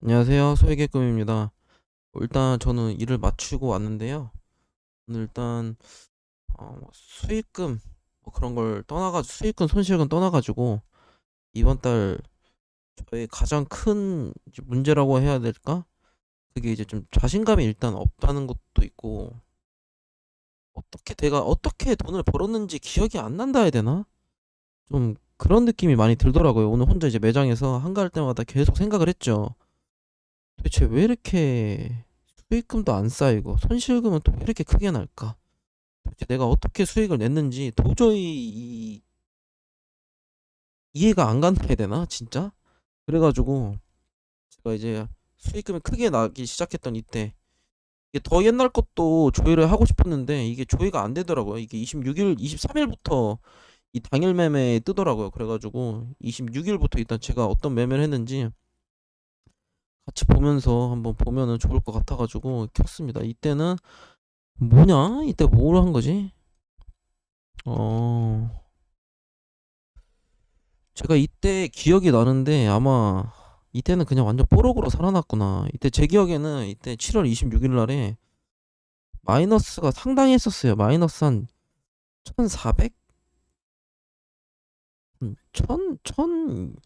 안녕하세요. 소액개꿈입니다. 일단 저는 일을 마치고 왔는데요. 오늘 일단 어, 뭐 수익금 뭐 그런 걸 떠나가지고 수익금 손실금 떠나가지고 이번 달 저의 가장 큰 문제라고 해야 될까? 그게 이제 좀 자신감이 일단 없다는 것도 있고 어떻게 내가 어떻게 돈을 벌었는지 기억이 안 난다 해야 되나? 좀 그런 느낌이 많이 들더라고요. 오늘 혼자 이제 매장에서 한가할 때마다 계속 생각을 했죠. 도대체 왜 이렇게 수익금도 안 쌓이고 손실금은 또 왜 이렇게 크게 날까? 도대체 내가 어떻게 수익을 냈는지 도저히 이- 이해가 안 간다 해야 되나? 진짜? 그래가지고 제가 이제 수익금이 크게 나기 시작했던 이때 이게 더 옛날 것도 조회를 하고 싶었는데 이게 조회가 안 되더라고요. 이게 26일, 23일부터 이 당일 매매에 뜨더라고요. 그래가지고 26일부터 일단 제가 어떤 매매를 했는지 같이 보면서 한번 보면은 좋을 것 같아가지고 켰습니다. 이때는 뭐냐? 이때 뭐를 한 거지? 어, 제가 이때 기억이 나는데 아마 이때는 그냥 완전 뽀록으로 살아났구나. 이때 제 기억에는 이때 7월 26일 날에 마이너스가 상당히 했었어요. 마이너스 한 1400? 음, 1000, 1000,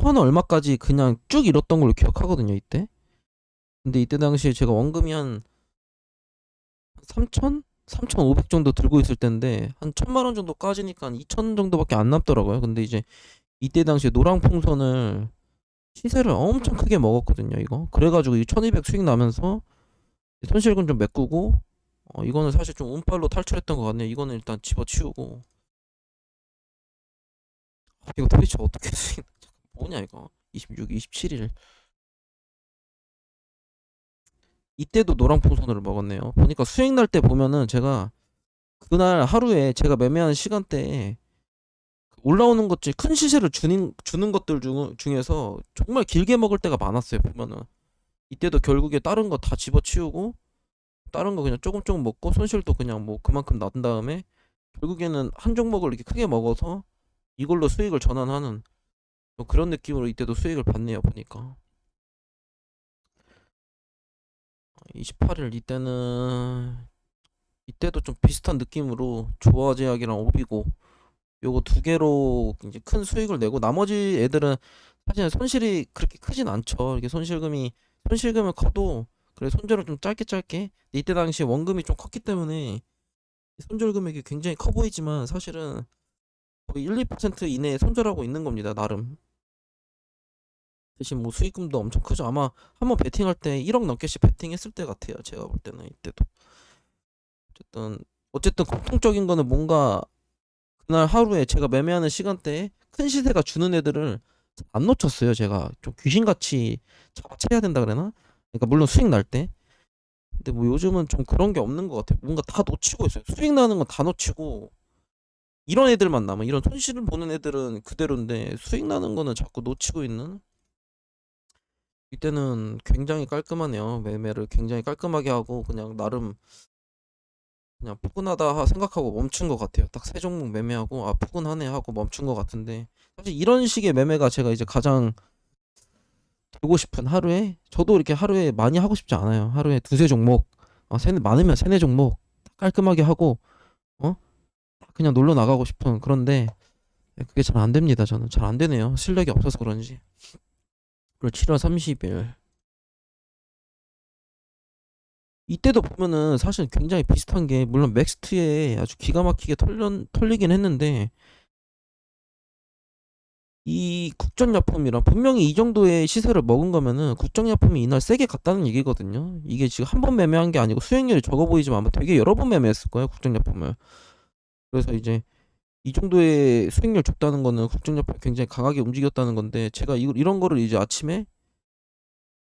1000 얼마까지 그냥 쭉 잃었던 걸로 기억하거든요, 이때. 근데 이때 당시에 제가 원금이 한 3천? 3,500 정도 들고 있을 때인데 한 천만 원 정도 까지니까 한 2천 정도밖에 안 남더라고요. 근데 이제 이때 당시에 노랑 풍선을 시세를 엄청 크게 먹었거든요, 이거. 그래가지고 이 1200 수익 나면서 손실금 좀 메꾸고 어, 이거는 사실 좀 운빨로 탈출했던 것 같네요. 이거는 일단 집어치우고 아, 이거 도대체 어떻게 수익 뭐냐 이거 26, 27일 이때도 노랑 풍선을 먹었네요. 보니까 수익 날 때 보면은 제가 그날 하루에 제가 매매한 시간대에 올라오는 것 중에 큰 시세를 주는, 주는 것들 중, 중에서 정말 길게 먹을 때가 많았어요. 보면은 이때도 결국에 다른 거 다 집어치우고 다른 거 그냥 조금 조금 먹고 손실도 그냥 뭐 그만큼 난 다음에 결국에는 한 종목을 이렇게 크게 먹어서 이걸로 수익을 전환하는 뭐 그런 느낌으로 이때도 수익을 받네요. 보니까 28일 이때는 이때도 좀 비슷한 느낌으로 조화제약이랑 오비고 요거 두 개로 이제 큰 수익을 내고 나머지 애들은 사실 손실이 그렇게 크진 않죠. 이게 손실금이 손실금을 커도 그래 손절을 좀 짧게 짧게 이때 당시 원금이 좀 컸기 때문에 손절 금액이 굉장히 커 보이지만 사실은 거의 1, 2% 이내에 손절하고 있는 겁니다. 나름. 대신 뭐 수익금도 엄청 크죠. 아마 한번 베팅할 때 1억 넘게씩 베팅했을 때 같아요. 제가 볼 때는 이때도. 어쨌든 어쨌든 공통적인 거는 뭔가 그날 하루에 제가 매매하는 시간대에 큰 시세가 주는 애들을 안 놓쳤어요. 제가 좀 귀신같이 잡아채야 된다 그래나? 그러니까 물론 수익 날 때. 근데 뭐 요즘은 좀 그런 게 없는 것 같아요. 뭔가 다 놓치고 있어요. 수익 나는 건 다 놓치고 이런 애들만 남아. 이런 손실을 보는 애들은 그대로인데 수익 나는 거는 자꾸 놓치고 있는. 이때는 굉장히 깔끔하네요. 매매를 굉장히 깔끔하게 하고 그냥 나름 그냥 푸근하다 하- 생각하고 멈춘 것 같아요. 딱 세 종목 매매하고 아 푸근하네 하고 멈춘 것 같은데 사실 이런 식의 매매가 제가 이제 가장 되고 싶은 하루에 저도 이렇게 하루에 많이 하고 싶지 않아요. 하루에 두세 종목 어, 세, 많으면 세네 종목 깔끔하게 하고 어 그냥 놀러 나가고 싶은 그런데 그게 잘 안 됩니다. 저는 잘 안 되네요. 실력이 없어서 그런지. 그리고 7월 30일 이때도 보면은 사실 굉장히 비슷한 게 물론 맥스트에 아주 기가 막히게 털려, 털리긴 했는데 이 국정약품이랑 분명히 이 정도의 시세를 먹은 거면은 국정약품이 이날 세게 갔다는 얘기거든요. 이게 지금 한 번 매매한 게 아니고 수익률이 적어 보이지만 아마 되게 여러 번 매매했을 거예요, 국정약품을. 그래서 이제 이 정도의 수익률 줬다는 거는 국정약품이 굉장히 강하게 움직였다는 건데 제가 이, 이런 거를 이제 아침에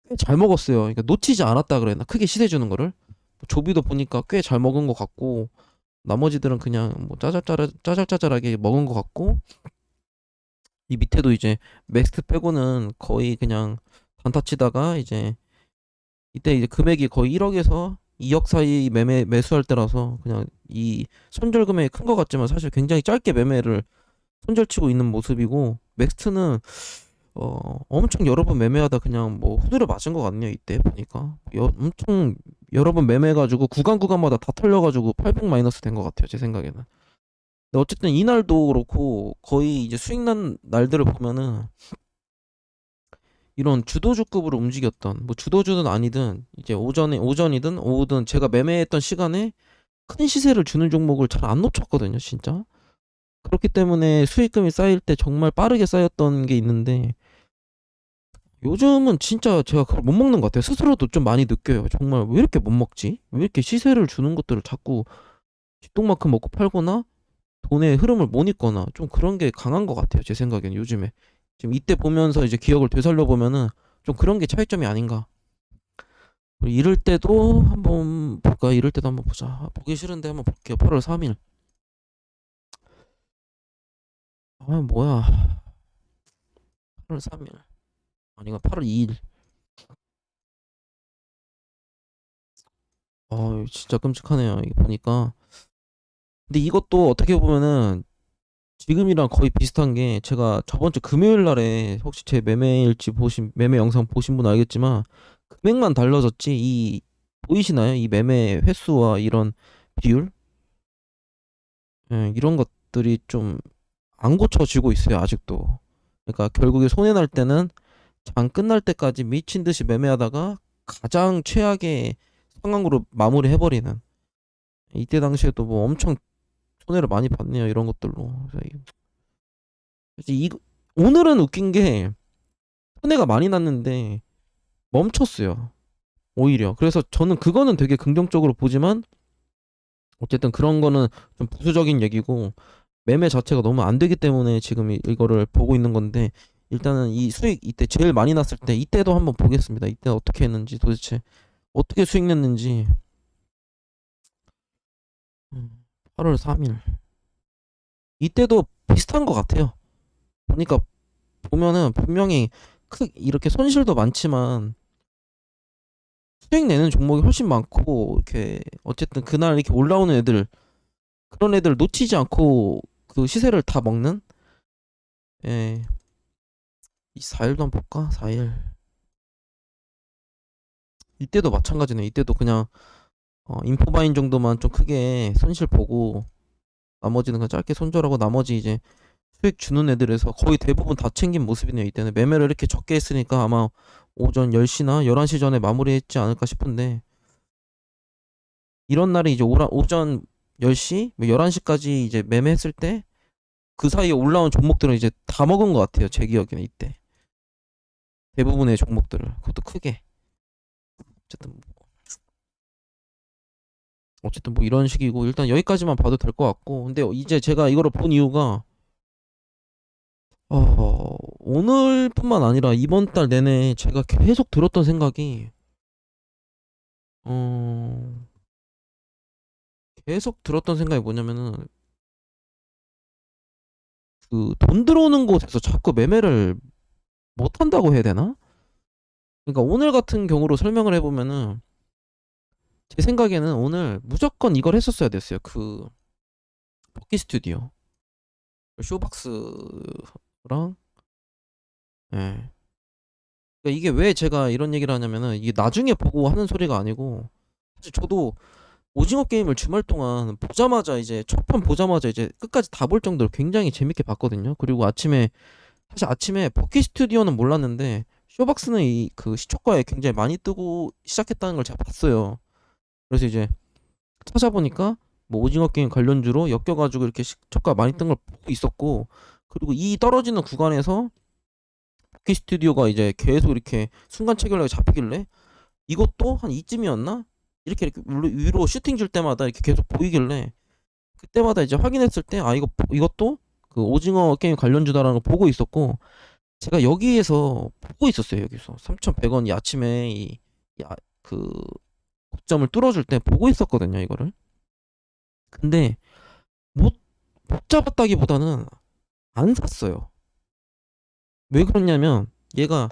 꽤 잘 먹었어요. 그러니까 놓치지 않았다 그랬나? 크게 시세 주는 거를. 조비도 보니까 꽤 잘 먹은 것 같고 나머지들은 그냥 뭐 짜잘짜잘 짜잘짜잘하게 먹은 것 같고 이 밑에도 이제 맥스트 빼고는 거의 그냥 단타 치다가 이제 이때 이제 금액이 거의 1억에서 2억 사이 매매 매수할 때라서 그냥 이 손절 금액이 큰 것 같지만 사실 굉장히 짧게 매매를 손절치고 있는 모습이고 맥스트는 어, 엄청 여러 번 매매하다 그냥 뭐 후드려 맞은 것 같네요. 이때 보니까 여, 엄청 여러 번 매매해가지고 구간 구간마다 다 털려가지고 800 마이너스 된 것 같아요. 제 생각에는. 근데 어쨌든 이날도 그렇고 거의 이제 수익 난 날들을 보면은 이런 주도주급으로 움직였던 뭐 주도주든 아니든 이제 오전에 오전이든 오후든 제가 매매했던 시간에 큰 시세를 주는 종목을 잘 안 놓쳤거든요, 진짜. 그렇기 때문에 수익금이 쌓일 때 정말 빠르게 쌓였던 게 있는데 요즘은 진짜 제가 그걸 못 먹는 것 같아요. 스스로도 좀 많이 느껴요. 정말 왜 이렇게 못 먹지? 왜 이렇게 시세를 주는 것들을 자꾸 쥐똥만큼 먹고 팔거나 돈의 흐름을 못 읽거나 좀 그런 게 강한 것 같아요. 제 생각에는 요즘에. 지금 이때 보면서 이제 기억을 되살려 보면은 좀 그런 게 차이점이 아닌가. 우리 이럴 때도 한번 볼까? 이럴 때도 한번 보자. 아, 보기 싫은데 한번 볼게요. 8월 3일. 아, 뭐야. 8월 3일. 아니, 이거 8월 2일. 아, 진짜 끔찍하네요. 이게 보니까. 근데 이것도 어떻게 보면은 지금이랑 거의 비슷한 게 제가 저번 주 금요일 날에 혹시 제 매매일지 보신 매매 영상 보신 분 알겠지만 금액만 달라졌지 이 보이시나요? 이 매매 횟수와 이런 비율? 예, 이런 것들이 좀 안 고쳐지고 있어요, 아직도. 그러니까 결국에 손해 날 때는 장 끝날 때까지 미친 듯이 매매하다가 가장 최악의 상황으로 마무리해 버리는 이때 당시에도 뭐 엄청 손해를 많이 봤네요, 이런 것들로. 그래서 이 오늘은 웃긴 게 손해가 많이 났는데 멈췄어요. 오히려. 그래서 저는 그거는 되게 긍정적으로 보지만 어쨌든 그런 거는 좀 부수적인 얘기고 매매 자체가 너무 안 되기 때문에 지금 이- 이거를 보고 있는 건데 일단은 이 수익 이때 제일 많이 났을 때 이때도 한번 보겠습니다. 이때 어떻게 했는지 도대체 어떻게 수익 냈는지 음, 8월 3일 이때도 비슷한 것 같아요. 보니까 보면은 분명히 크 이렇게 손실도 많지만 수익 내는 종목이 훨씬 많고 이렇게 어쨌든 그날 이렇게 올라오는 애들 그런 애들 놓치지 않고 그 시세를 다 먹는 예. 이 4일도 한번 볼까? 4일. 이때도 마찬가지네. 이때도 그냥 어, 인포바인 정도만 좀 크게 손실 보고 나머지는 그냥 짧게 손절하고 나머지 이제 수익 주는 애들에서 거의 대부분 다 챙긴 모습이네요. 이때는 매매를 이렇게 적게 했으니까 아마 오전 10시나 11시 전에 마무리했지 않을까 싶은데 이런 날이 이제 오라, 오전 10시, 뭐 11시까지 이제 매매했을 때 그 사이에 올라온 종목들은 이제 다 먹은 것 같아요. 제 기억에는 이때. 대부분의 종목들을. 그것도 크게. 어쨌든 뭐, 어쨌든 뭐 이런 식이고 일단 여기까지만 봐도 될 것 같고 근데 이제 제가 이거를 본 이유가 어, 오늘뿐만 아니라 이번 달 내내 제가 계속 들었던 생각이 어, 계속 들었던 생각이 뭐냐면은 그 돈 들어오는 곳에서 자꾸 매매를 못 한다고 해야 되나? 그러니까 오늘 같은 경우로 설명을 해보면은 제 생각에는 오늘 무조건 이걸 했었어야 됐어요. 그 버키 스튜디오 쇼박스 랑 예. 그러니까 이게 왜 제가 이런 얘기를 하냐면은 이게 나중에 보고 하는 소리가 아니고 사실 저도 오징어 게임을 주말 동안 보자마자 이제 첫 편 보자마자 이제 끝까지 다 볼 정도로 굉장히 재밌게 봤거든요. 그리고 아침에 사실 아침에 버키 스튜디오는 몰랐는데 쇼박스는 이 그 시초가에 굉장히 많이 뜨고 시작했다는 걸 제가 봤어요. 그래서 이제 찾아보니까 뭐 오징어 게임 관련주로 엮여가지고 이렇게 시초가 많이 뜬 걸 보고 있었고 그리고 이 떨어지는 구간에서 버키 스튜디오가 이제 계속 이렇게 순간 체결력이 잡히길래 이것도 한 이쯤이었나? 이렇게 이렇게 위로, 위로 슈팅 줄 때마다 이렇게 계속 보이길래 그때마다 이제 확인했을 때 아 이거 이것도 그 오징어 게임 관련주다라는 걸 보고 있었고 제가 여기에서 보고 있었어요 여기서 3,100원 이 아침에 이그 고점을 뚫어줄 때 보고 있었거든요 이거를 근데 못, 못 잡았다기보다는 안 샀어요 왜 그러냐면 얘가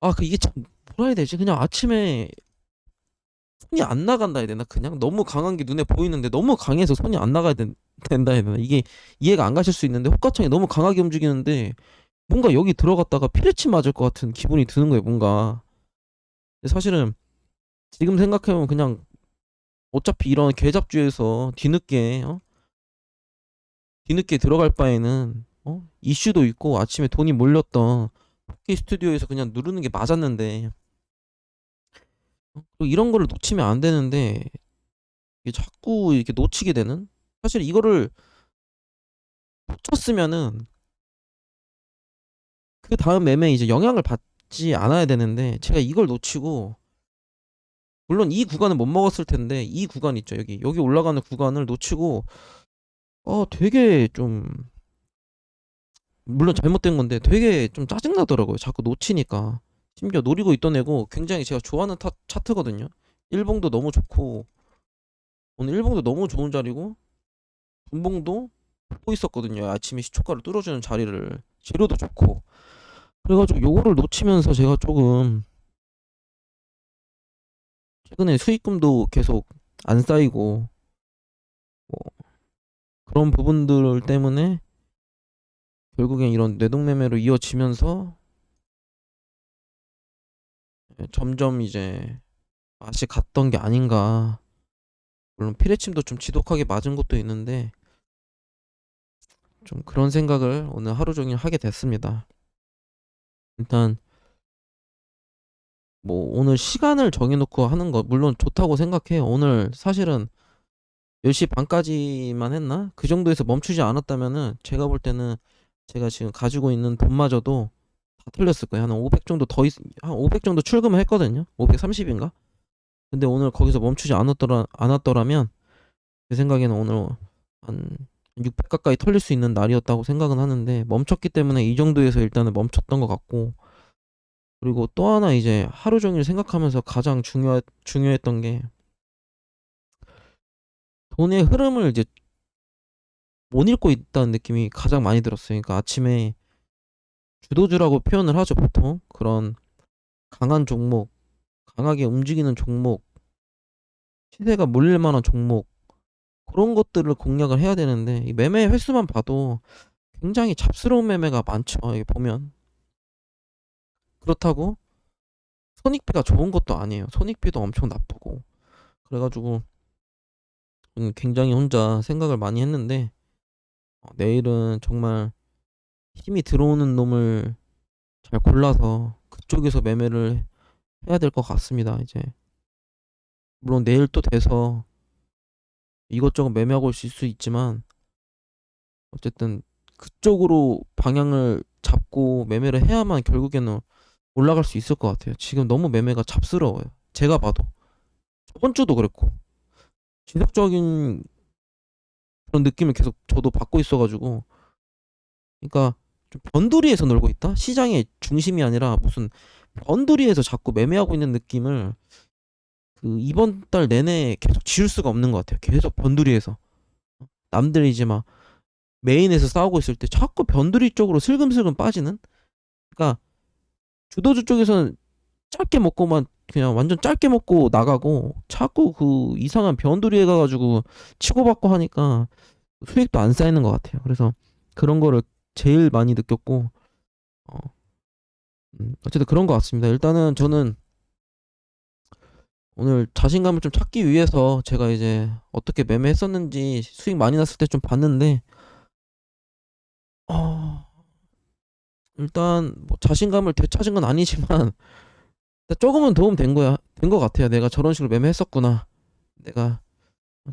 아 그 이게 참 뭐라 해야 되지 그냥 아침에 손이 안 나간다 해야 되나 그냥 너무 강한 게 눈에 보이는데 너무 강해서 손이 안 나가야 된, 된다 해야 되나 이게 이해가 안 가실 수 있는데 호가창이 너무 강하게 움직이는데 뭔가 여기 들어갔다가 피레치 맞을 것 같은 기분이 드는 거예요, 뭔가. 사실은 지금 생각해보면 그냥 어차피 이런 개잡주에서 뒤늦게 어? 뒤늦게 들어갈 바에는 어? 이슈도 있고 아침에 돈이 몰렸던 포키 스튜디오에서 그냥 누르는 게 맞았는데 어? 이런 거를 놓치면 안 되는데 자꾸 이렇게 놓치게 되는 사실 이거를 놓쳤으면은 그 다음 매매에 이제 영향을 받지 않아야 되는데 제가 이걸 놓치고 물론 이 구간은 못 먹었을 텐데 이 구간 있죠 여기 여기 올라가는 구간을 놓치고 어 되게 좀 물론 잘못된 건데 되게 좀 짜증 나더라고요 자꾸 놓치니까. 심지어 노리고 있던 애고 굉장히 제가 좋아하는 타, 차트거든요. 일봉도 너무 좋고 오늘 일봉도 너무 좋은 자리고 분봉도 보고 있었거든요. 아침에 시초가를 뚫어주는 자리를. 재료도 좋고. 그래가지고 요거를 놓치면서 제가 조금 최근에 수익금도 계속 안 쌓이고 뭐 그런 부분들 때문에 결국엔 이런 뇌동매매로 이어지면서 점점 이제 맛이 갔던 게 아닌가 물론 피레침도 좀 지독하게 맞은 것도 있는데 좀 그런 생각을 오늘 하루 종일 하게 됐습니다. 일단 뭐 오늘 시간을 정해놓고 하는 거 물론 좋다고 생각해요. 오늘 사실은 10시 반까지만 했나? 그 정도에서 멈추지 않았다면은 제가 볼 때는 제가 지금 가지고 있는 돈마저도 다 틀렸을 거예요. 한 500 정도 더 있, 한500 정도 출금을 했거든요. 530인가? 근데 오늘 거기서 멈추지 않았더라, 않았더라면 제 생각에는 오늘 한 600 가까이 털릴 수 있는 날이었다고 생각은 하는데 멈췄기 때문에 이 정도에서 일단은 멈췄던 것 같고 그리고 또 하나 이제 하루 종일 생각하면서 가장 중요 중요했던 게 돈의 흐름을 이제 못 읽고 있다는 느낌이 가장 많이 들었어요. 그러니까 아침에 주도주라고 표현을 하죠, 보통. 그런 강한 종목, 강하게 움직이는 종목, 시세가 몰릴 만한 종목, 그런 것들을 공략을 해야 되는데, 이 매매 횟수만 봐도 굉장히 잡스러운 매매가 많죠. 이게 보면. 그렇다고 손익비가 좋은 것도 아니에요. 손익비도 엄청 나쁘고. 그래가지고, 음, 굉장히 혼자 생각을 많이 했는데, 어, 내일은 정말 힘이 들어오는 놈을 잘 골라서 그쪽에서 매매를 해야 될 것 같습니다. 이제 물론 내일 또 돼서 이것저것 매매하고 있을 수 있지만 어쨌든 그쪽으로 방향을 잡고 매매를 해야만 결국에는 올라갈 수 있을 것 같아요. 지금 너무 매매가 잡스러워요. 제가 봐도 저번 주도 그랬고 지속적인 그런 느낌을 계속 저도 받고 있어가지고 그러니까 좀 변두리에서 놀고 있다? 시장의 중심이 아니라 무슨 변두리에서 자꾸 매매하고 있는 느낌을 그 이번 달 내내 계속 지울 수가 없는 것 같아요. 계속 변두리에서 남들이 이제 막 메인에서 싸우고 있을 때 자꾸 변두리 쪽으로 슬금슬금 빠지는 그러니까 주도주 쪽에서는 짧게 먹고만 그냥 완전 짧게 먹고 나가고 자꾸 그 이상한 변두리에 가가지고 치고받고 하니까 수익도 안 쌓이는 것 같아요. 그래서 그런 거를 제일 많이 느꼈고 어, 음, 어쨌든 그런 것 같습니다. 일단은 저는 오늘 자신감을 좀 찾기 위해서 제가 이제 어떻게 매매했었는지 수익 많이 났을 때 좀 봤는데 어, 일단 뭐 자신감을 되찾은 건 아니지만 조금은 도움 된 거야 된 것 같아요. 내가 저런 식으로 매매했었구나. 내가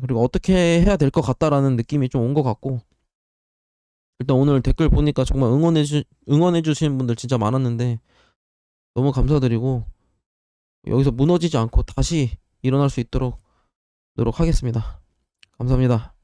그리고 어떻게 해야 될 것 같다라는 느낌이 좀 온 것 같고 일단 오늘 댓글 보니까 정말 응원해 주 응원해 주시는 분들 진짜 많았는데 너무 감사드리고 여기서 무너지지 않고 다시 일어날 수 있도록 노력하겠습니다. 감사합니다.